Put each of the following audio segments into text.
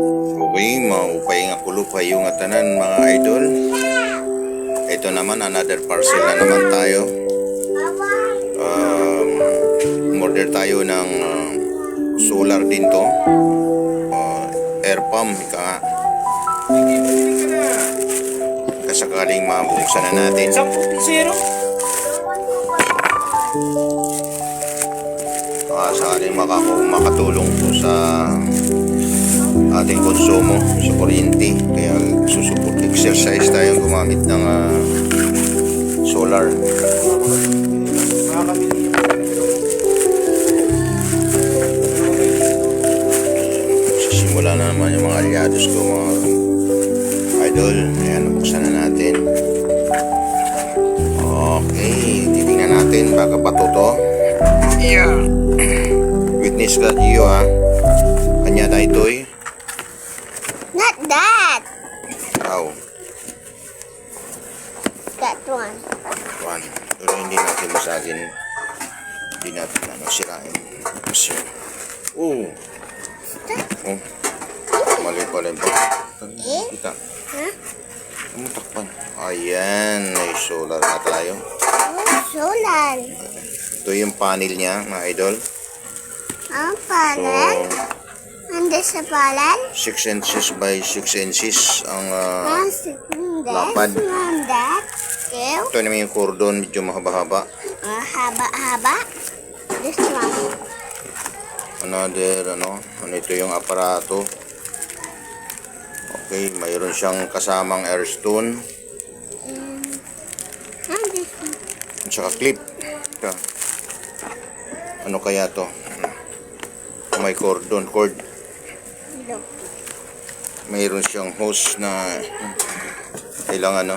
Okay, maupay nga kulupay yung atanan mga idol. Ito naman, another parcel na naman tayo. Um, order tayo ng uh, solar din to. Uh, air pump, ika nga. Kasakaling mabuksan na natin. Zero. uh, sakaling makaku makatulong po sa ating konsumo sa kuryente. Kaya susuport exercise tayo gumamit ng ah, solar. Sisimula na naman yung mga aliados ko mga idol. Ayan nabuksan na natin. Okay titingnan natin baka pato to. Yeah. Witness ka iyo ha natin ano, sirain. Kasi, oh. Oh. Mali pala ba? Kita. Huh? Ano takpan? Ayan, may solar na tayo. Oh, solar. Ito yung panel niya, mga idol. Ang So, panel. Ando sa panel. 6 inches by 6 inches ang ah, second lapad. Ito naman yung cordon, medyo mahaba-haba. Ah, haba-haba. This one. another ano ano ito yung aparato okay mayroon siyang kasamang airstone And this one. at saka clip Ito. ano kaya to may cordon cord Look. mayroon siyang hose na ilang ano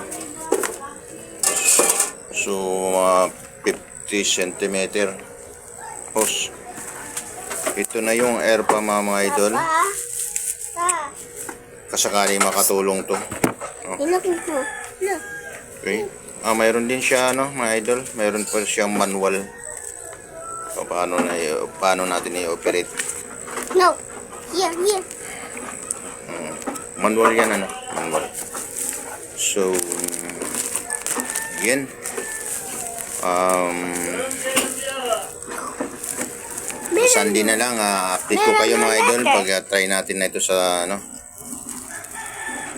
so mga 50 cm hose ito na yung air pa mga, mga idol kasakali makatulong to. Look. Okay. Ah, mayroon din siya ano, mga idol. Mayroon pa siyang manual. So, paano na paano natin i-operate. No. Here, here. Manual 'yan ano, manual. So, yan. Um, Sunday na lang, ah, update ko kayo mga idol pag ah, try natin na ito sa ano,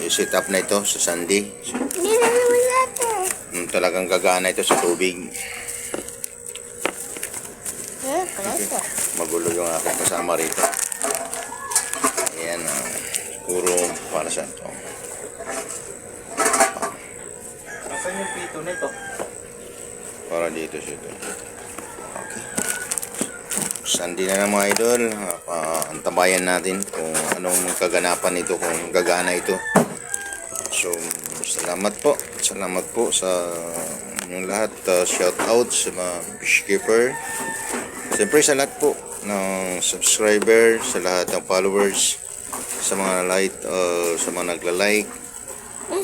i-set up na ito sa Sunday. Mm, talagang gagana ito sa tubig. Eh, magulo yung aking kasama rito. Ayan, uh, puro para sa ito. Nasaan yung pito nito? Para dito siya ito. Sunday na ng mga idol. Uh, antabayan natin kung anong kaganapan nito, kung gagana ito. So, salamat po. Salamat po sa inyong lahat. Uh, shout out sa mga fish keeper. Siyempre sa lahat po ng subscriber, sa lahat ng followers, sa mga light, uh, sa mga nagla-like.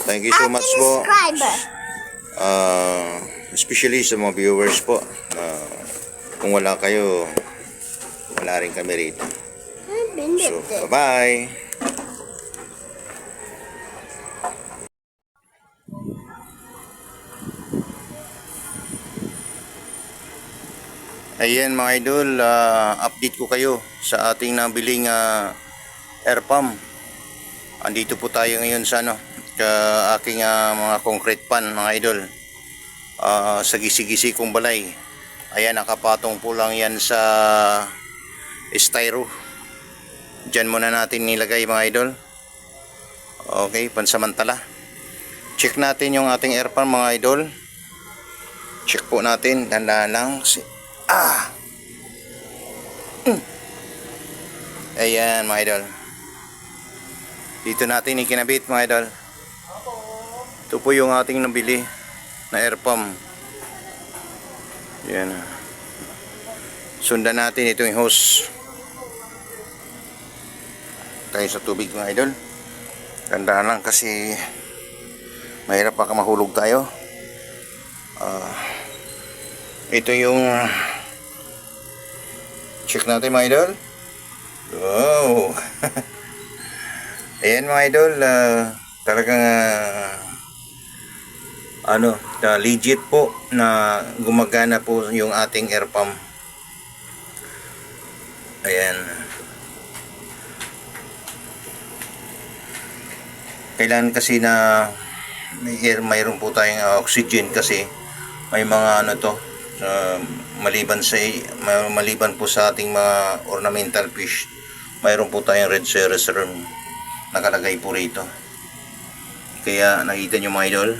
Thank you so much po. Uh, especially sa mga viewers po. na kung wala kayo, wala rin kami rito. Bindit So, bye-bye! Ayan mga idol, ah, update ko kayo sa ating nabiling ah, air pump. Andito po tayo ngayon sa ano, sa aking ah, mga concrete pan mga idol. Ah, sa gisi-gisi kong balay. Ayan, nakapatong po lang yan sa styro. Diyan muna natin nilagay mga idol. Okay, pansamantala. Check natin yung ating air pump mga idol. Check po natin. Dandahan lang. Si ah! Mm. Ayan mga idol. Dito natin ikinabit mga idol. Ito po yung ating nabili na air pump. Yan. Sundan natin ito yung hose tayo sa tubig mga idol tandaan lang kasi mahirap baka mahulog tayo Ah, ito yung check natin mga idol wow Ayan mga idol, ah, talagang ah, ano, ah, legit po na gumagana po yung ating air pump. Ayan. Kailangan kasi na may air, mayroon po tayong ah, oxygen kasi may mga ano to, ah, maliban sa ma- maliban po sa ating mga ornamental fish, mayroon po tayong red cererum nakalagay po rito. Kaya nakita nyo mga idol,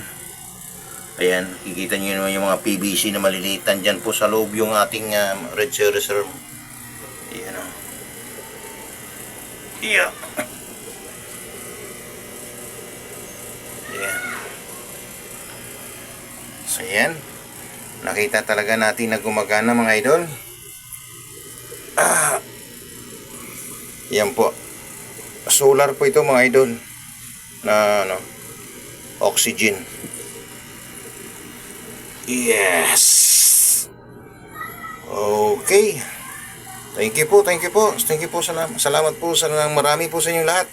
ayan, kikita nyo naman yung mga PVC na maliliit dyan po sa loob yung ating ah, red cererum. Ayan o. Yeah. So yan. Nakita talaga natin na gumagana mga idol. Ah. Yan po. Solar po ito mga idol. Na ano. Oxygen. Yes. Okay. Thank you po, thank you po. Thank you po. Salamat, salamat po sa marami po sa inyong lahat.